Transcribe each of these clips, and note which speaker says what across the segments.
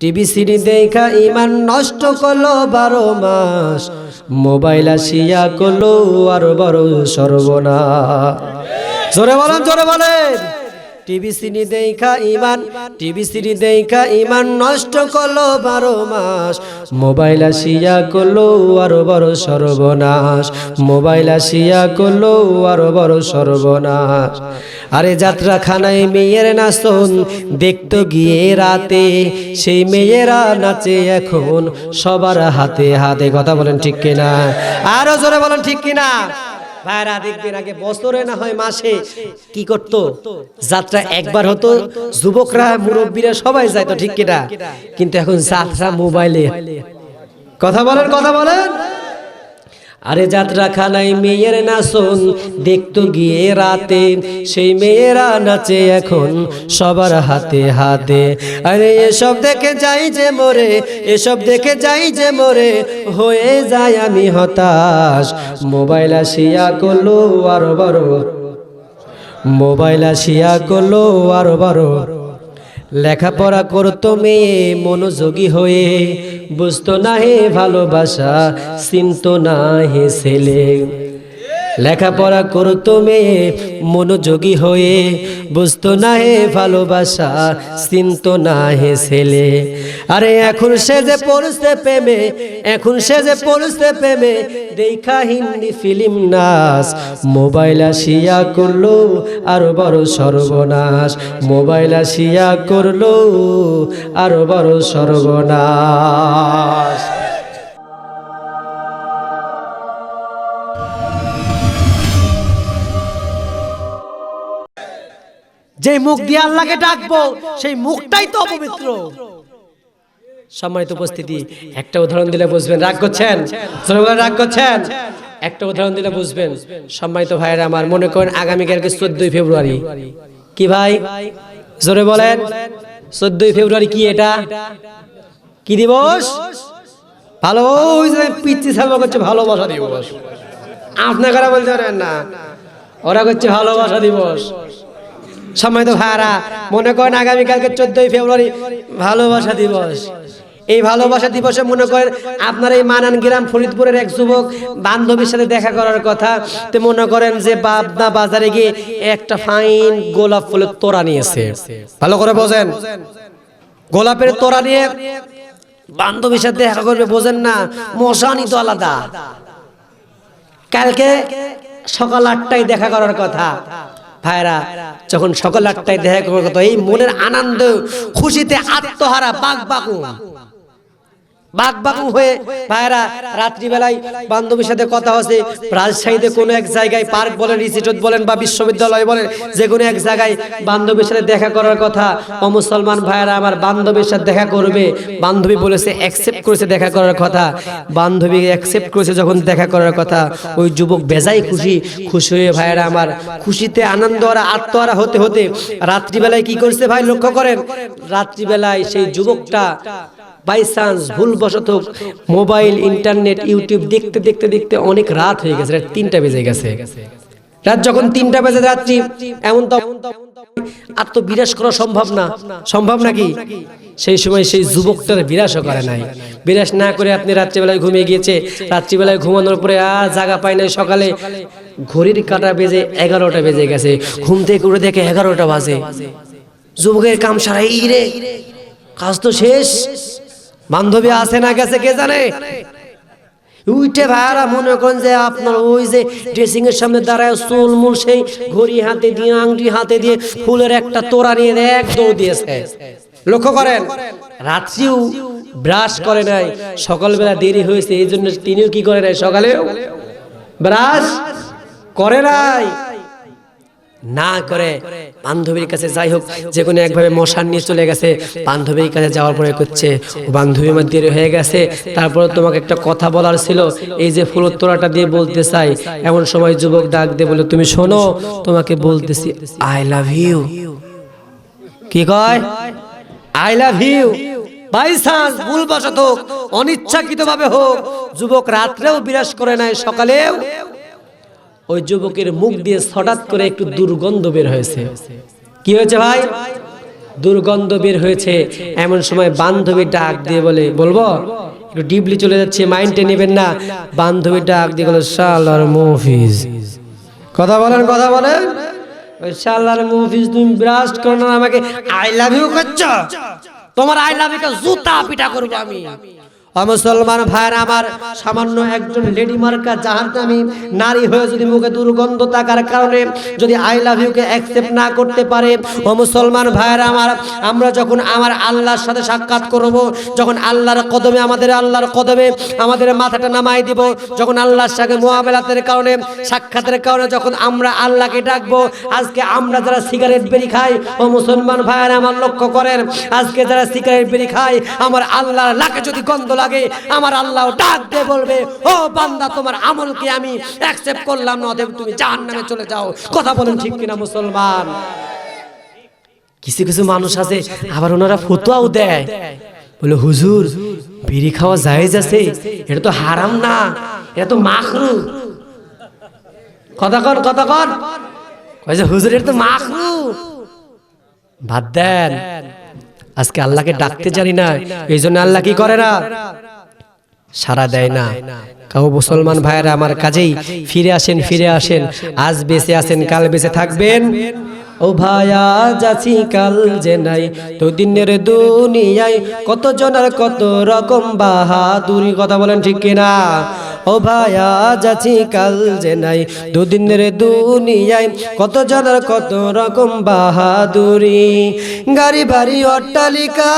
Speaker 1: TV CD দেখা ইমান নষ্ট করল বারো মাস। মোবাইল আসিয়া করল আরও বড় সর্বনা জোরে বলেন জোরে বলেন। টিভি সিডি দেখা ইমান, টিভি সিডি দেখা ইমান, নষ্ট করল বারো মাস। মোবাইল আসিয়া করল আরও বড় সর্বনাশ। মোবাইল আসিয়া করল আরও বড় সর্বনাশ। আরে যাত্রা খানায় মেয়ের নাচন দেখতো গিয়ে রাতে, সেই মেয়েরা নাচে এখন সবার হাতে হাতে। কথা বলেন ঠিক কিনা? আরও জোরে বলেন ঠিক কিনা? ভাইরা দেখবেন আগে বছরে না হয় মাসে কি করত? যাত্রা একবার হতো যুবকরা মুরব্বীরা সবাই যাইতো ঠিক কিনা? কিন্তু এখন যাত্রা মোবাইলে। কথা বলেন কথা বলেন। আরে যাত্রা খানায় মেয়ের নাচন দেখতো গিয়ে রাতে। সেই মেয়েরা নাচে এখন সবার হাতে হাতে। আরে এসব দেখে যাই যে মোরে, এসব দেখে যাই যে মোরে, হয়ে যায় আমি হতাশ। মোবাইল আসিয়া করল আরও বড় মোবাইল আসিয়া করল আরও বড় লেখাপড়া করতো মেয়ে মনোযোগী হয়ে। বুঝতো না হে ভালোবাসা চিনতো না হে ছেলে। লেখাপড়া করতো মেয়ে মনোযোগী হয়ে। বুঝতো না হে ভালোবাসা, চিনতো না হে ছেলে। আরে এখন সে যে পড়ছে প্রেমে, এখন সে যে পড়ছে প্রেমে, দেখা হিন্দি ফিল্ম নাচ। মোবাইল আসিয়া করল আরও বড় সর্বনাশ। মোবাইল আসিয়া করল আরও বড় সর্বনাশ। যে মুখ দিয়ে আল্লাহকে ডাকবো সেই মুখটাই তো অপবিত্র। সম্মানিত উপস্থিতি একটা উদাহরণ দিলে বুঝবেন। রাগ করছেন? জোরে রাগ করছেন? একটা উদাহরণ দিলে বুঝবেন। সম্মানিত ভাইয়েরা আমার মনে করেন আগামীকালকে চোদ্দই ফেব্রুয়ারি। কি ভাই? জোরে বলেন। চোদ্দই ফেব্রুয়ারি কি এটা? কি দিবস? ভালো পিচ্ছি সালমা করছে ভালোবাসা দিবস। আপনারা বলতে পারেন না। ওরা করছে ভালোবাসা দিবস। সম্মানিত ভাইয়ারা মনে করেন আগামীকালকে চোদ্দই ফেব্রুয়ারি ভালোবাসা দিবস। এই ভালোবাসা দিবসে মনে করেন আপনার এই মানান গ্রাম ফরিদপুরের এক যুবক বান্ধবীর সাথে দেখা করার কথা। তো মনে করেন যে বাবনা বাজারে গিয়ে একটা ফাইন গোলাপ ফুলের তোড়া নিয়েছে। ভালো করে বোঝেন। গোলাপের তোড়া নিয়ে বান্ধবীর সাথে দেখা করবে বোঝেন না, মশানি তো আলাদা। কালকে সকাল আটটায় দেখা করার কথা। ভাইরা যখন সকাল আটটায় দেখা করব এই মনের আনন্দ খুশিতে আত্মহারা বাঘ বাকু বাঘ বাকু হয়ে ভাইরা রাত্রিবেলায় বান্ধবীর সাথে কথা হচ্ছে। রাজশাহীতে কোনো এক জায়গায় পার্ক বলেন, রিসিটত বলেন বা বিশ্ববিদ্যালয় বলেন, যে কোনো এক জায়গায় বান্ধবীর সাথে দেখা করার কথা। অমুসলমান ভাইরা আমার বান্ধবীর সাথে দেখা করবে। বান্ধবী বলেছে অ্যাকসেপ্ট করেছে দেখা করার কথা। বান্ধবী অ্যাকসেপ্ট করেছে যখন দেখা করার কথা। ওই যুবক বেজাই খুশি। খুশি হয়ে ভাইরা আমার খুশিতে আনন্দ আর আত্মহারা হতে হতে রাত্রিবেলায় কি করছে ভাই লক্ষ্য করেন? রাত্রিবেলায় সেই যুবকটা বাই চান্স ভুলবশত মোবাইল ইন্টারনেট ইউটিউব দেখতে দেখতে দেখতে অনেক রাত হয়ে গেছে, রাত তিনটা বেজে গেছে। রাত যখন তিনটা বেজে রাত্রি এমন তো আর তো বিরাস করা সম্ভব না। সম্ভব নাকি? সেই সময় সেই যুবকটার বিরাসও করে নাই। বিরাস না করে আপনি রাত্রিবেলায় ঘুমিয়ে গিয়েছে। রাত্রিবেলায় ঘুমানোর পরে আর জায়গা পায় নাই সকালে। ঘড়ির কাটা বেজে এগারোটা বেজে গেছে। ঘুম থেকে উঠে দেখে এগারোটা বাজে। যুবকের কাম সারাই রে। কাজ তো শেষ। বান্ধবী আছে না গেছে কে জানে? উইটে ভাইয়ারা মনে করেন যে আপনার ওই যে ড্রেসিং এর সামনে দাঁড়ায় চুল মুল সেই ঘড়ি হাতে দিয়ে, আংটি হাতে দিয়ে ফুলের একটা তোড়া নিয়ে এক দৌড় দিয়েছে। লক্ষ্য করেন, রাত্রিও ব্রাশ করে নাই, সকালবেলা দেরি হয়েছে এই জন্য তিনিও কি করে নাই সকালেও? ব্রাশ করে নাই। না করে বান্ধবীর কাছে যাই হোক, যে কোনো একভাবে মশার নিয়ে চলে গেছে, বান্ধবীর কাছে যাওয়ার পরে করছে বান্ধবী আমার দেরি হয়ে গেছে, তারপরে তোমাকে একটা কথা বলার ছিল, এই যে ফুলের তোড়াটা দিয়ে বলতে চাই, এমন সময় যুবক ডাক দিয়ে বলে তুমি শোনো, তোমাকে বলতেছি আই লাভ ইউ কি কয়? I love you by chance ভুলবশত হোক অনিচ্ছাকৃত ভাবে হোক, যুবক রাত্রেও বিরাজ করে নাই, সকালেও ওই যুবকের মুখ দিয়ে হঠাৎ করে একটু দুর্গন্ধ বের হয়েছে। কি হয়েছে ভাই? দুর্গন্ধ বের হয়েছে। এমন সময় বান্ধবী ডাক দিয়ে বলে, বলব? একটু ডিপলি চলে যাচ্ছে মাইন্ডে নেবেন না। বান্ধবী ডাক দিয়ে বলে, শালার মফিজ। কথা বলেন কথা বলেন। ওই শালার মফিজ, তুমি ব্রাস্ট করো না, আমাকে আই লাভ ইউ করছ? তোমার আই লাভ ইউ জুতা পিটা করব আমি। মুসলমান ভাইয়ের, আমার সামান্য একজন লেডি মার্কা জাহান্নামী নারী হয়ে যদি মুখে দুর্গন্ধ থাকার কারণে যদি আই লাভ ইউকে অ্যাকসেপ্ট না করতে পারে, ও মুসলমান ভাইয়ের আমার, আমরা যখন আমার আল্লাহর সাথে সাক্ষাৎ করব, যখন আল্লাহর কদমে, আমাদের আল্লাহর কদমে আমাদের মাথাটা নামাই দিব, যখন আল্লাহর সাথে মোয়াবেলাতের কারণে, সাক্ষাতের কারণে যখন আমরা আল্লাহকে ডাকবো, আজকে আমরা যারা সিগারেট বেরি খাই, ও মুসলমান ভাইয়ের আমার লক্ষ্য করেন, আজকে যারা সিগারেট বেরি খাই, আমার আল্লাহর লাখে যদি গন্ধ লাগে, আমার আল্লাহ ডাক দিয়ে বলবে, ও বান্দা, তোমার আমলকে আমি অ্যাকসেপ্ট করলাম না, অতএব তুমি জাহান্নামে চলে যাও। কথা বলেন ঠিক কিনা মুসলমান? কিছু কিছু মানুষ আছে, আবার ওনারা ফতুয়াও দেয়। বলে, হুজুর, বিড়ি খাওয়া জায়েজ আছে, এটা তো হারাম না, এটা তো মাখরু কথা কর কথা কর হুজুর, এটা তো মাখরু বাদ দেন। আজকে আল্লাহকে ডাকতে জানি না এই জন্য আল্লাহ কি করে না? সারা দেয় না। কাউ মুসলমান ভাইয়েরা আমার কাজেই ফিরে আসেন ফিরে আসেন। আজ বেঁচে আসেন কাল বেঁচে থাকবেন। ও ভাইয়া যাচ্ছি কাল যে নাই। তো দিনের দুনিয়ায় কত জনের কত রকম বাহাদুরি কথা বলেন ঠিক কিনা? ও ভাইয়া যাচ্ছি কাল যে নাই। দুদিনের দুনিয়ায় কত জনের কত রকম বাহাদুরি। গাড়ি, বাড়ি, অট্টালিকা,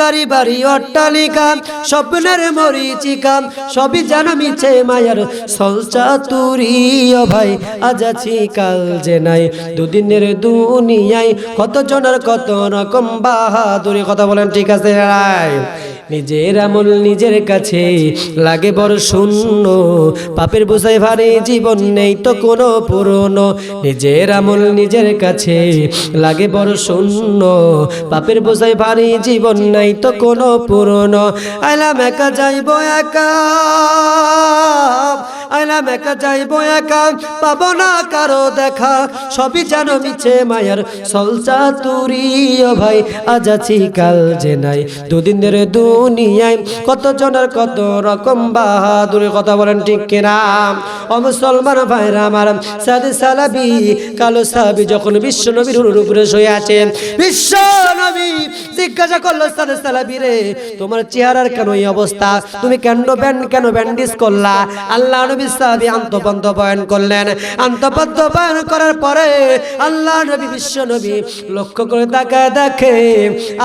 Speaker 1: গাড়ি, বাড়ি, অট্টালিকা, স্বপ্নের মরিচিকা, সবই জানা মিছে মায়ার সলচা তুরি ও ভাই, আজ আছি কাল যে নাই। দুদিনের দুনিয়ায় কত জনের কত রকম বাহাদুরি। কথা বলেন ঠিক আছে রায় নিজের আমল নিজের কাছে লাগে বড় শূন্য। পাপের বোঝায় ভারী জীবন নেই তো কোনো পুরনো। নিজের আমল নিজের কাছে লাগে বড় শূন্য। পাপের বোঝায় ভারী জীবন নাই তো কোনো পুরনো। আইলাম একা যাইব একা, আইলাম একা যাইব একা। পাবো না কারও দেখা, সবই জানো মিছে মায়ার সলচা তুরি ভাই, আজ আছি কাল যে নাই। দুদিন ধরে দুনিয়ায় কত জনের কত রকম বাহাদুরের কথা বলেন ঠিক কিনা? ও মুসলমান ভাইরা আমার সাদি সালাবি, কালো সাবি যখন বিশ্ব নবীর উপরে শুয়ে আছে, বিশ্ব নবী জিজ্ঞাসা করল, সাদে সালাবি রে, তোমার চেহারার কেন এই অবস্থা? তুমি কেন ব্যান্ড কেন ব্যান্ডিস করলা? আল্লাহ নবী সাহাবী আন্তবন্ধ বয়ান করলেন। আন্তবন্ধ বয়ান করার পরে আল্লাহ নবী বিশ্ব নবী লক্ষ্য করে তাকায় দেখে,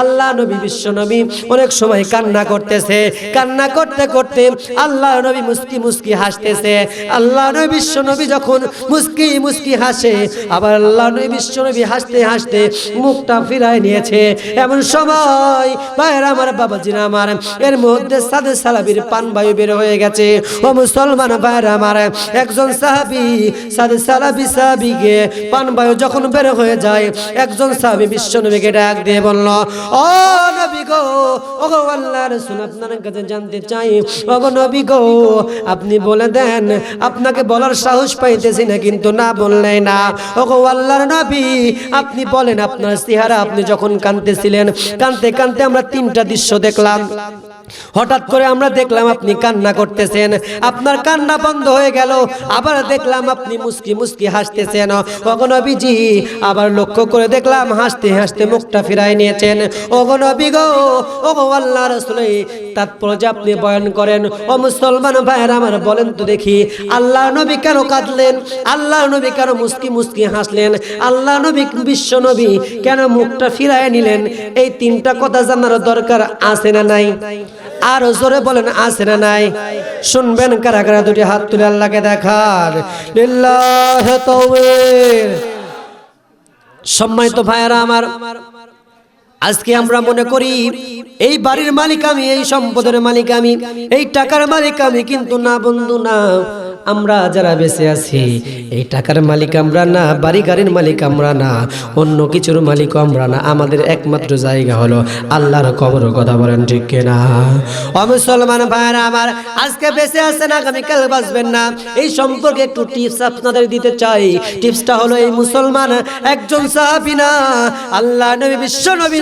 Speaker 1: আল্লাহ নবী বিশ্ব নবী অনেক সময় কান্না করতেছে, কান্না করতে করতে আল্লাহ নবী মুস্কি মুস্কি হাসতেছে। আল্লাহ নবী বিশ্ব নবী যখন মুস্কি মুস্কি হাসে, আবার আল্লাহ নবী বিশ্ব নবী হাসতে হাসতে মুখটা ফিরায় নিয়েছে। এমন সময় ভাইয়ের আমার বাবাজিরা আমার, এর মধ্যে সাদে সালাবির পান বায়ু বের হয়ে গেছে। ও মুসলমান ভাইয়ের আমার, একজন সাহাবি, সাদে সালাবি সাহাবিকে পান বায়ু যখন বের হয়ে যায়, একজন সাহাবি বিশ্ব নবীকে ডাক দিয়ে বলল, ও নবী গো ও গো আল্লাহ রাসূল আপনার কাছে জানতে চাই ও নবী গো, আপনি বলে দেন, আপনাকে বলার সাহস পাইতেছি না, কিন্তু না বললেন না। ও গো আল্লাহর নবী, আপনি বলেন আপনার চেহারা, আপনি যখন কাঁদতেছিলেন কানতে কানতে আমরা তিনটা দৃশ্য দেখলাম। হঠাৎ করে আমরা দেখলাম আপনি কান্না করতেছেন। আপনার কান্না বন্ধ হয়ে গেল। আবার দেখলাম আপনি মুস্কি মুস্কি হাসতেছেন। অগনবীজি আবার লক্ষ্য করে দেখলাম হাসতে হাসতে মুখটা ফিরাই নিয়েছেন। অগনবী গো ও আল্লাহ রসুল, তাৎপর্য আপনি বয়ান করেন। ও মুসলমান ভাইয়ের, আমার বলেন তো দেখি, আল্লাহ নবী কেন কাঁদলেন? আল্লাহ নবী কেন মুস্কি মুস্কি হাসলেন? আল্লাহ নবী, বিশ্ব নবী কেন মুখটা ফিরায় নিলেন? এই তিনটা কথা জানার দরকার আছে না নাই? আর জোরে বলেন, আছে না নাই? শুনবেন কারা কারা দুটি হাত তুলে আল্লাহকে দেখার লিল্লাহে সম্মানিত ভাইয়েরা আমার আজকে আমরা মনে করি, এই বাড়ির মালিক আমি, এই সম্পদের মালিক আমি, এই টাকার মালিক আমি, কিন্তু না বন্ধু, না, আমরা যারা বেঁচে আছি, এই টাকার মালিক আমরা না বাড়ি গাড়ির মালিক আমরা না, অন্য কিছুর মালিক আমরা না, আমাদের একমাত্র জায়গা হলো আল্লাহর কবর, কথা বলেন ঠিক কিনা? ও মুসলমান ভাইরা আমার, আজকে বেঁচে আছেন, আগামীকাল বাঁচবেন না। এই সম্পর্কে একটু টিপস আপনাদের দিতে চাই। টিপসটা হলো, এই মুসলমান একজন সাহাবী না, আল্লাহ নবী, বিশ্ব নবী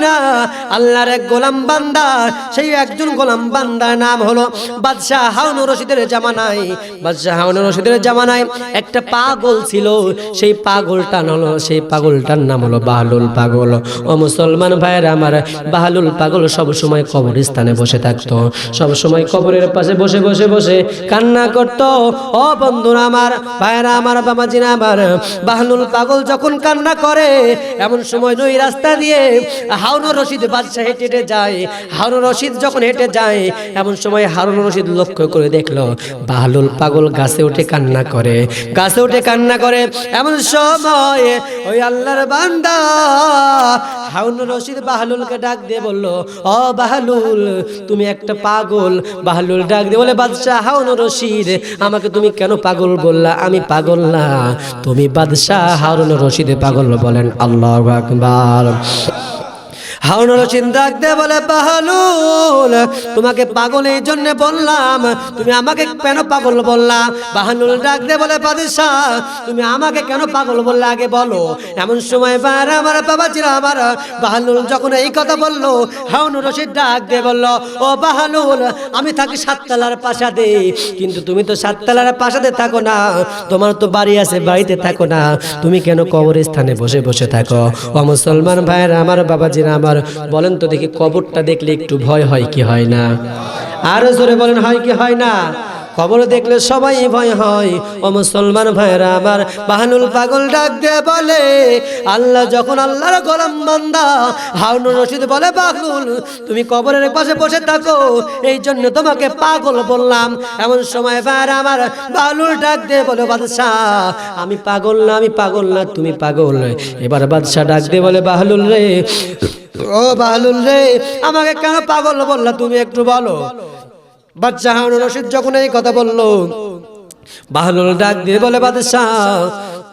Speaker 1: আল্লাহর এক গোলাম বান্দা, সেই একজন গোলাম বান্দার নাম হলো বাদশাহ হাউন রশিদের জামানায়। বাদশাহ হাউন রশিদের জামানায় একটা পাগল ছিল। সেই পাগলটার হলো সেই পাগলটার নাম হলো বাহলুল পাগল। ও মুসলমান ভাইয়ের আমার, বাহলুল পাগল সব সময় কবরস্থানে বসে থাকতো। সব সময় কবরের পাশে বসে বসে বসে কান্না করতো। ও বন্ধুরা আমার, ভাইয়েরা আমার, বাবাজিরা আমার, বাহলুল পাগল যখন কান্না করে, এমন সময় ওই রাস্তা দিয়ে হারুন রশিদ বাদশাহ হেঁটে হেঁটে যায়। হারুন রশিদ যখন হেঁটে যায়, এমন সময় হারুন রশিদ লক্ষ্য করে দেখল বাহলুল পাগল গাছে উঠে কান্না করে, গাছে উঠে কান্না করে। এমন সময় ওই আল্লাহর বান্দা হারুন রশিদ বাহলুলকে ডাক দিয়ে বলল, ও বাহলুল তুমি একটা পাগল। বাহলুল ডাক দিয়ে বলে, বাদশাহ হারুন রশিদ, আমাকে তুমি কেন পাগল বললা? আমি পাগল না। তুমি বাদশাহ হারুন রশিদ পাগল বলেন আল্লাহ আকবার। হাউন রশিদ ডাক দে বলে বাহালুল তোমাকে পাগল এই জন্য বললাম, তুমি আমাকে কেন পাগল বললা? বাহানুল ডাক দে বলে, বাদশাহ, তুমি আমাকে কেন পাগল বললে আগে বলো? এমন সময় বাইরে আমার বাবা ছিল আমার। বাহানুল যখন এই কথা বলল হাউন রশিদ ডাক দে বলল, ও বাহানুল, আমি থাকি সাততলার পাশাতে কিন্তু তুমি তো সাততলার পাশাতে থাকো না, তোমার তো বাড়ি আছে, বাড়িতে থাকো না। তুমি কেন কবরস্থানে বসে বসে থাকো? ও মুসলমান ভাইয়ের, আমার বাবাজিরা, আমার বলেন তো দেখি কবরটা দেখলে একটু ভয় হয় কি হয় না? আরও জোরে বলেন, হয় কি হয় না? খবর দেখলে সবাই ভয় হয়। ও মুসলমান ভাইরা আমার বাহানুল পাগল ডাক দিয়ে বলে, আল্লাহ যখন আল্লাহর গোলাম বান্দা হাউনুর রশিদ বলে পাগল তুমি কবরের পাশে বসে থাকো, এই জন্য তোমাকে পাগল বললাম। এমন সময় ভাইরা আমার বাহলুল ডাক দিয়ে বলে, বাদশাহ, আমি পাগল না, আমি পাগল না, তুমি পাগল। এবার বাদশাহ ডাক দিয়ে বলে বাহলুল রে, ও বাহলুল রে, আমাকে কেন পাগল বললা, তুমি একটু বলো। হাউন রশিদ যখন এই কথা বলল বাহলুল ডাক দিয়ে বলে বাদশাহ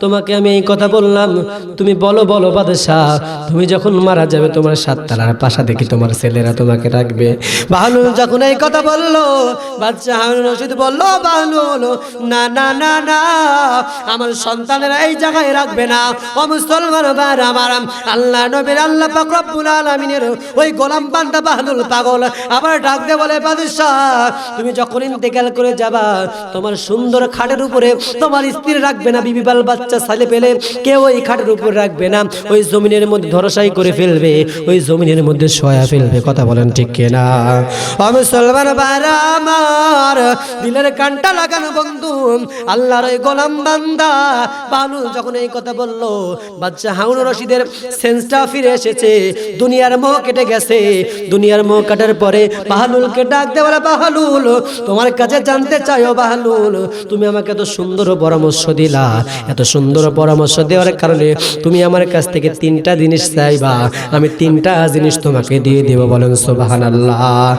Speaker 1: তোমাকে আমি এই কথা বললাম। তুমি বলো বলো বাদশাহ, তুমি যখন মারা যাবে তোমার সাততলার পাশা দেখি তোমার ছেলেরা তোমাকে রাখবে? বাহলুল যখন এই কথা বলল বাচ্চা হাউন রশিদ বলল বাহলুল না না না না, আমার সন্তানেরা এই জায়গায় রাখবে না। ও মুসলমান বার আমার, আল্লাহ নবীর আল্লাহ পাক রব্বুল আলামিনের ওই গোলাম বান্দা বাহলুল পাগল আবার ডাক দে বলে, বাদশাহ, তুমি যখন ইন্তেকাল করে যাবা, তোমার সুন্দর খাটের উপরে তোমার স্ত্রী রাখবে না, বিবি বাল বাচ্চা সালে পেলে কেউ ওই খাটের উপর রাখবে না। ওই জমিনের মধ্যে ধরসাই করে ফেলবে, ওই জমিনের মধ্যে সয়া ফেলবে, কথা বলেন ঠিক কিনা? আমি সলমান বারা আমার, দিলের কানটা লাগানো বন্ধু, আল্লাহর ওই গোলাম বান্দা বালু যখন এই কথা বলল বাচ্চা হাউন রশিদের সেন্সটা ফিরে এসেছে, দুনিয়ার মোহ কেটে গেছে। দুনিয়ার মোহ কাটার পরে বাহালুলকে ডাক বলে, বাহালুল, তোমার কাছে জানতে চাইও বাহালুল, তুমি আমাকে এত সুন্দর পরামর্শ দিলা, এত সুন্দর পরামর্শ দেওয়ার কারণে তুমি আমার কাছ থেকে তিনটা জিনিস চাইবা। আমি তিনটা জিনিস তোমাকে দিয়ে দেবো বলেন সুবাহান আল্লাহ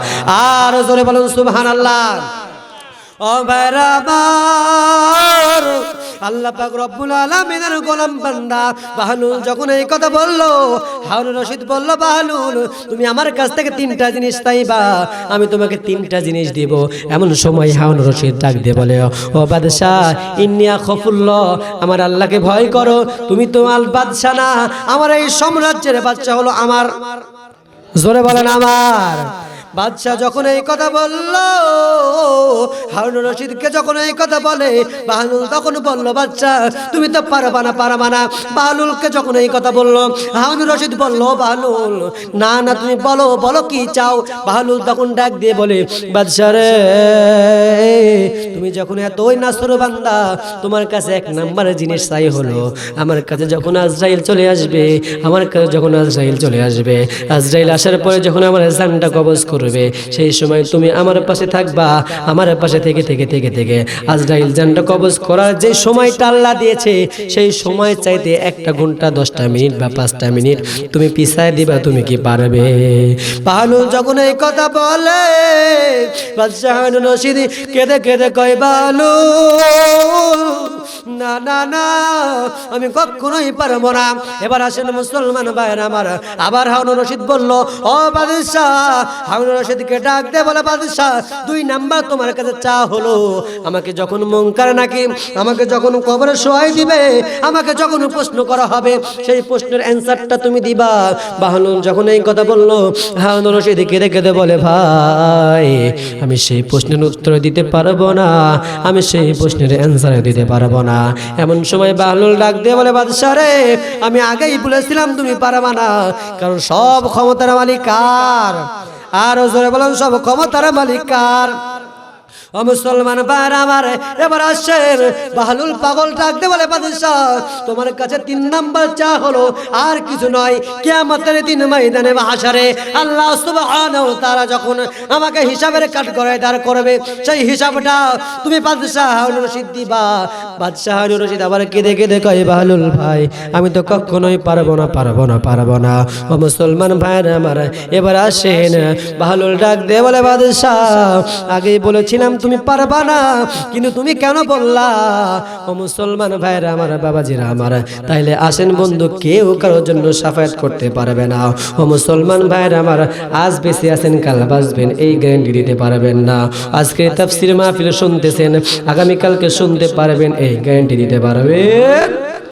Speaker 1: আর জোরে বলেন সুবাহান আল্লাহ আল্লাহ যখন এই কথা রশিদ বলল তুমি আমার কাছ থেকে তিনটা জিনিস আমি তোমাকে জিনিস দিব। এমন সময় রশিদ ডাক দিয়ে বলে, ও বাদশাহ খফুল্লাহ আমার আল্লাহকে ভয় করো, তুমি তো আল বাদশাহ না, আমার এই সাম্রাজ্যের বাচ্চা হলো আমার। জোরে বলেন, আমার। বাদশাহ যখন এই কথা বলল হারুন রশিদকে যখন এই কথা বলে বাহলুল তখন বলল বাচ্চা তুমি তো পারবা না পারবা না। বাহলুলকে যখন এই কথা বলল হারুন রশিদ বলল বাহলুল না না, তুমি বলো বলো কি চাও? বাহলুল তখন ডাক দিয়ে বলে, বাদশাহ রে, তুমি যখন এতই নাসর বান্দা, তোমার কাছে এক নাম্বারের জিনিস চাই হলো, আমার কাছে যখন আজরাইল চলে আসবে, আমার কাছে যখন আজরাইল চলে আসবে, আজরাইল আসার পরে যখন আমার জানটা কবজ করবে করবে। সেই সময় তুমি আমার পাশে থাকবা। আমার পাশে থেকে থেকে থেকে থেকে। আজরাইল জানটা কবজ করার যে সময়টা আল্লাহ দিয়েছে, সেই সময় চাইতে একটা ঘণ্টা, দশটা মিনিট বা পাঁচটা মিনিট তুমি পিছায় দিবা, তুমি কি পারবে? পাহালু যখন এই কথা বলে বাদশাহ রশিদ কেঁদে কেঁদে কয় বালু না না না, আমি কখনোই পারব না। এবার আসেন মুসলমান ভাইয়ের আমার। আবার হাউন রশিদ বলল, ও বাদশাহ হাউন রশিদকে ডাক দে বলে, বাদশাহ, দুই নাম্বার তোমার কাছে চা হলো। আমাকে যখন মঙ্কার নাকি, আমাকে যখন কবরে শোয়াই দিবে, আমাকে যখন প্রশ্ন করা হবে, সেই প্রশ্নের অ্যান্সারটা তুমি দিবা। বাহনুন যখন এই কথা বলল হাউন রশিদ কেঁদে কেঁদে বলে, ভাই, আমি সেই প্রশ্নের উত্তর দিতে পারব না, আমি সেই প্রশ্নের অ্যান্সার দিতে পারব না। এমন সময় বাহলুল ডাক দিয়ে বলে, বাদশাহ রে, আমি আগেই বলেছিলাম তুমি পারবা না, কারণ সব ক্ষমতার মালিক কার? আর জোরে বলেন সব ক্ষমতার মালিক কার? ও মুসলমান ভাইর আমার, এবার আসেন। বাহালুল পাগল ডাকতে বলে বাদশাহ, তোমার কাছে তিন নাম্বার চা হলো, আর কিছু নয়। কিয়ামতের দিন ময়দানে হাসারে আল্লাহ সুবহানাহু তাআলা যখন আমাকে হিসাবের কাট করে দাঁড় করবে, সেই হিসাবটা তুমি বাদশাহ হারুন রশিদ দিবা বাদশাহ হারুন রশিদ আবার কেঁদে কেঁদে কয় বাহালুল ভাই, আমি তো কখনোই পারব না পারব না পারব না। ও মুসলমান ভাইর আমার, এবার আসেন। বাহালুল ডাক দে বলে বাদশাহ, আগেই বলেছিলাম তুমি পারবা না। কিন্তু তুমি কেন বললা? ও মুসলমান ভাইরা আমার বাবাজিরা আমার, তাইলে আসেন বন্ধু, কেউ কারোর জন্য সাফায়াত করতে পারবে না। ও মুসলমান ভাইরা আমার, আজ বেশি আসেন কাল বাসবেন এই গ্যারান্টি দিতে পারবেন না। আজকে তাফসির মাহফিল শুনতেছেন, আগামীকালকে শুনতে পারবেন, এই গ্যারান্টি দিতে পারবেন।